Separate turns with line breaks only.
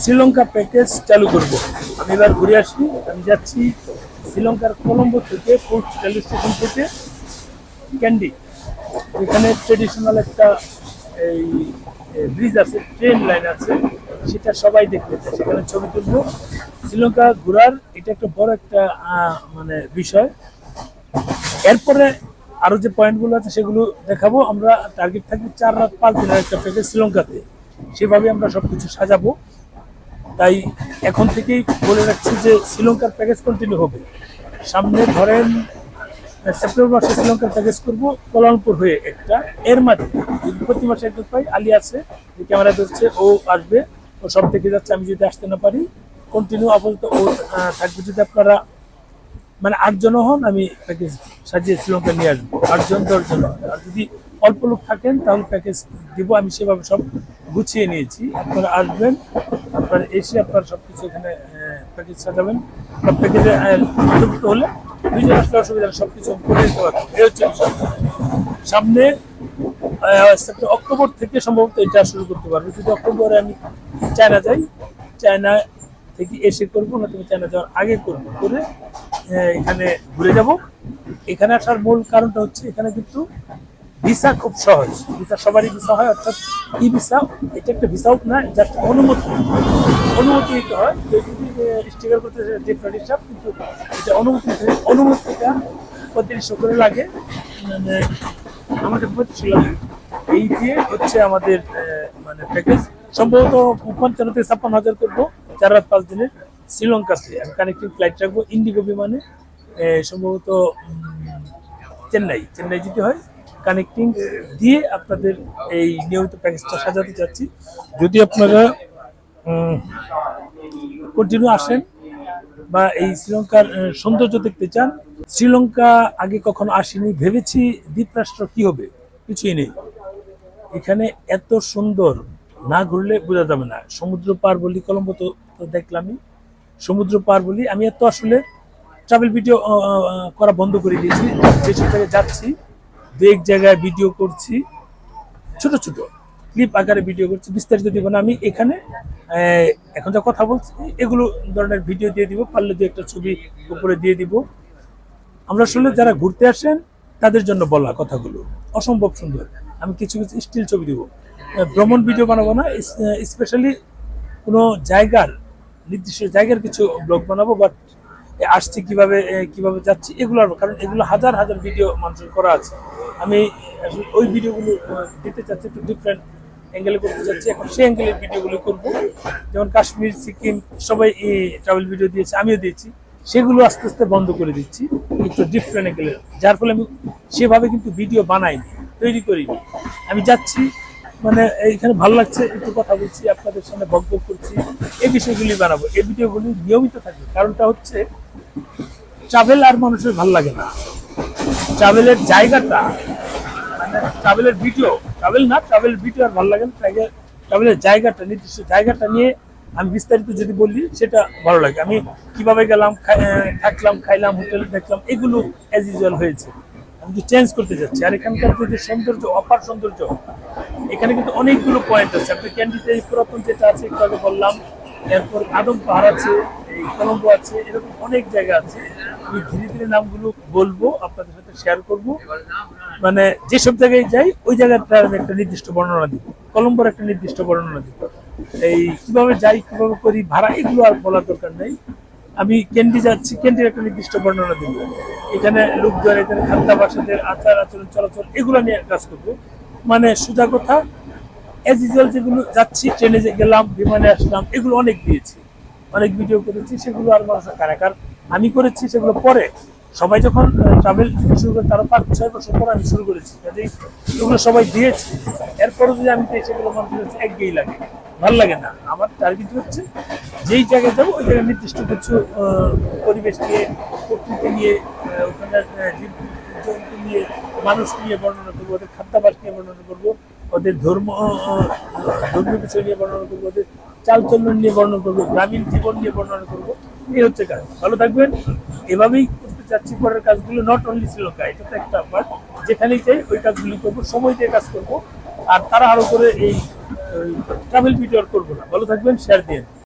Sri Lanka package চালু করব। আমি এবার ঘুরে আসি, আমি যাচ্ছি শ্রীলঙ্কার কলম্বো থেকে পোর্ট রেল স্টেশন থেকে ক্যান্ডি এখানে ট্রেডিশনাল একটা এই ব্রিজ আছে ট্রেন লাইন আছে, সেটা সবাই দেখতে চায় সেখানে ছবি তুলবো। শ্রীলঙ্কা ঘোরার এটা একটা বড় একটা মানে বিষয়। এরপরে আরও যে পয়েন্টগুলো আছে সেগুলো দেখাবো। আমরা টার্গেট থাকবে চার রাত পাঁচ দিনের একটা প্যাকেজ শ্রীলঙ্কাতে। সেভাবে আমরা সবকিছু সাজাবো। তাই এখন থেকেই বলে রাখছি যে শ্রীলঙ্কার প্যাকেজ কন্টিনিউ হবে। সামনে ধরেন সেপ্টেম্বর মাসে শ্রীলঙ্কার প্যাকেজ করব কোলালপুর হয়ে একটা। এর মাঝে প্রতি মাসে একজন পাই, আলী আছে, যে ক্যামেরা ধরছে, ও আসবে, ও সব থেকে যাচ্ছে, আমি যদি আসতে না পারি কন্টিনিউ আপাতত ও থাকবে যদি আপনারা মানে আটজনও হন, আমি প্যাকেজ সাজিয়ে শ্রীলঙ্কা নিয়ে আসব। আটজন, দশজন। আর যদি অল্প লোক থাকেন, তাহলে প্যাকেজ দিব, আমি সেভাবে সব গুছিয়ে নিয়েছি। আপনারা আসবেন, আপনারা এসে আপনারা সব কিছু এখানে প্যাকেজ সাজাবেন। সব প্যাকেজে অন্তর্ভুক্ত হলে দুইজন আসলে অসুবিধা সব কিছু করে দিতে পারবেন। হচ্ছে সামনে অক্টোবর থেকে সম্ভবত এটা শুরু করতে পারব। যদি অক্টোবরে আমি চায়না যাই, চায়না থেকে এসে করব না তুমি চায়না যাওয়ার আগে করব। করে এখানে ঘুরে যাব। এখানে আসার মূল কারণটা হচ্ছে, এখানে কিন্তু ভিসা খুব সহজ। ভিসা সবারই ভিসা হয়, অর্থাৎ ই ভিসা, এটা একটা ভিসাও না জাস্ট অনুমতি। অনুমতি নিতে হয়। স্টিকার করতে হিসাব কিন্তু এটা অনুমতি। অনুমতিটা পঁয়ত্রিশশো করে লাগে। মানে আমাদের পঁয়ত্রিশশো লাগে এই দিয়ে হচ্ছে আমাদের মানে প্যাকেজ সম্ভবত পঞ্চান্ন থেকে ছাপ্পান্ন হাজার করব। চার রাত পাঁচ দিনে শ্রীলঙ্কাতে। আমি কানেক্টিং ফ্লাইট রাখব ইন্ডিগো বিমানে। সম্ভবত চেন্নাই। চেন্নাই যেতে হয়। কানেক্টিং দিয়ে আপনাদের এই নিয়মিত প্যাকেজটা সাজাতে চাচ্ছি যদি আপনারা কন্টিনিউ আসেন বা এই শ্রীলঙ্কার সৌন্দর্য দেখতে চান, শ্রীলঙ্কা আগে কখনো আসেনি, ভেবেছি দ্বীপরাষ্ট্র কি হবে? কিছুই নেই। এখানে এত সুন্দর, না ঘুরলে বোঝা যাবে না। সমুদ্র পার বলি, কলম্বো তো দেখলামই। সমুদ্র পার বলি, আমি এত আসলে ট্রাভেল ভিডিও করা বন্ধ করে দিয়েছি। যেসব জায়গায় যাচ্ছি এক জায়গায় ভিডিও করছি। ছোট ছোট ক্লিপ আকারে ভিডিও করছি, বিস্তারিত দিব না। আমি এখানে এখন যা কথা বলছি, এগুলো ধরনের ভিডিও দিয়ে দিব, পারলে দু একটা ছবি উপরে দিয়ে দিব। আমরা আসলে যারা ঘুরতে আসেন, তাদের জন্য বলা কথাগুলো। অসম্ভব সুন্দর। আমি কিছু কিছু স্টিল ছবি দিব। ভ্রমণ ভিডিও বানাবো না স্পেশালি কোনো জায়গার, নির্দিষ্ট জায়গার কিছু ব্লগ বানাবো বাট আসছি কীভাবে কীভাবে যাচ্ছি, এগুলো কারণ এগুলো হাজার হাজার ভিডিও মানুষের করা আছে। আমি আসলে ওই ভিডিওগুলো দিতে চাচ্ছি, একটু ডিফারেন্ট অ্যাঙ্গেলে করতে চাচ্ছি। এখন সেই অ্যাঙ্গেলের ভিডিওগুলো করব। যেমন কাশ্মীর, সিকিম, সবাই ট্রাভেল ভিডিও দিয়েছে, আমিও দিয়েছি। সেগুলো আস্তে আস্তে বন্ধ করে দিচ্ছি, একটু ডিফারেন্ট অ্যাঙ্গেলের যার ফলে আমি সেভাবে কিন্তু ভিডিও বানাইনি, তৈরি করিনি। আমি যাচ্ছি মানে এইখানে ভালো লাগছে, একটু কথা বলছি, আপনাদের সামনে বকবক করছি, এই বিষয়গুলি বানাবো। এই ভিডিওগুলি নিয়মিত থাকবে। কারণটা হচ্ছে, ট্রাভেল আর মানুষের ভালো লাগে না। ট্রাভেলের জায়গাটা মানে ট্রাভেলের ভিডিও, ট্রাভেল না ট্রাভেল ভিডিও আর ভালো লাগে না। ট্রাভেলের জায়গাটা, নির্দিষ্ট জায়গাটা নিয়ে আমি বিস্তারিত যদি বলি, সেটা ভালো লাগে। আমি কীভাবে গেলাম থাকলাম, খাইলাম, হোটেল দেখলাম, এগুলো অ্যাজ ইউজুয়াল হয়েছে। আমি চেঞ্জ করতে যাচ্ছি। আর এখানকার যে সৌন্দর্য, অপার সৌন্দর্য এখানে কিন্তু অনেকগুলো পয়েন্ট আছে। আপনি ক্যান্ডিতে পুরাতন যেটা আছে একটু আগে বললাম, এরপর আদম পাহাড় আছে কলম্বো আছে, এরকম অনেক জায়গা আছে। আমি ধীরে ধীরে নামগুলো বলব, আপনাদের সাথে শেয়ার করব। মানে যেসব জায়গায় যাই, ওই জায়গাটার আমি একটা নির্দিষ্ট বর্ণনা দিব। কলম্বোর একটা নির্দিষ্ট বর্ণনা দিব। এই কীভাবে যাই, কীভাবে করি, ভাড়া এগুলো আর বলার দরকার নেই। আমি ক্যান্ডি যাচ্ছি ক্যান্ডির একটা নির্দিষ্ট বর্ণনা দিব। এখানে লোকজন, এখানে খাদ্যাভাসীদের আচার আচরণ চলাচল, এগুলো নিয়ে কাজ করব। মানে সোজা কথা ইউজুয়াল যেগুলো যাচ্ছি ট্রেনে যে গেলাম বিমানে আসলাম এগুলো অনেক দিয়েছি। অনেক ভিডিও করেছি সেগুলো আর মানুষের কানে। কারণ আমি করেছি সেগুলো পরে। সবাই যখন ট্রাভেল শুরু করে তারা পাঁচ ছয় বছর পর আমি শুরু করেছি। কাজেই এগুলো সবাই দিয়েছি। এরপরে যদি আমি সেগুলো মানুষের কাছে একঘেয়েই লাগে। ভালো লাগে না। আমার টার্গেট হচ্ছে যেই জায়গায় যাব ওই জায়গায় নির্দিষ্ট কিছু পরিবেশ নিয়ে প্রকৃতি নিয়ে আহ, জন্তু নিয়ে, মানুষ নিয়ে বর্ণনা করব, ওদের খাদ্যাভাস নিয়ে বর্ণনা করব, ওদের ধর্ম ধর্মীয় বিষয় নিয়ে বর্ণনা করব, ওদের চালচলন নিয়ে বর্ণনা করব, গ্রামীণ জীবন নিয়ে বর্ণনা করব। এই হচ্ছে কাজ। ভালো থাকবেন। এভাবেই করতে চাচ্ছি পরের কাজগুলো নট অনলি শ্রীলঙ্কা, এটা তো একটা পার্ট যেখানেই চাই ওই কাজগুলি করব, সময় দিয়ে কাজ করব। আর তারা আরও করে এই ট্রাভেল ভিডিও করব না। ভালো থাকবেন শেয়ার দিন।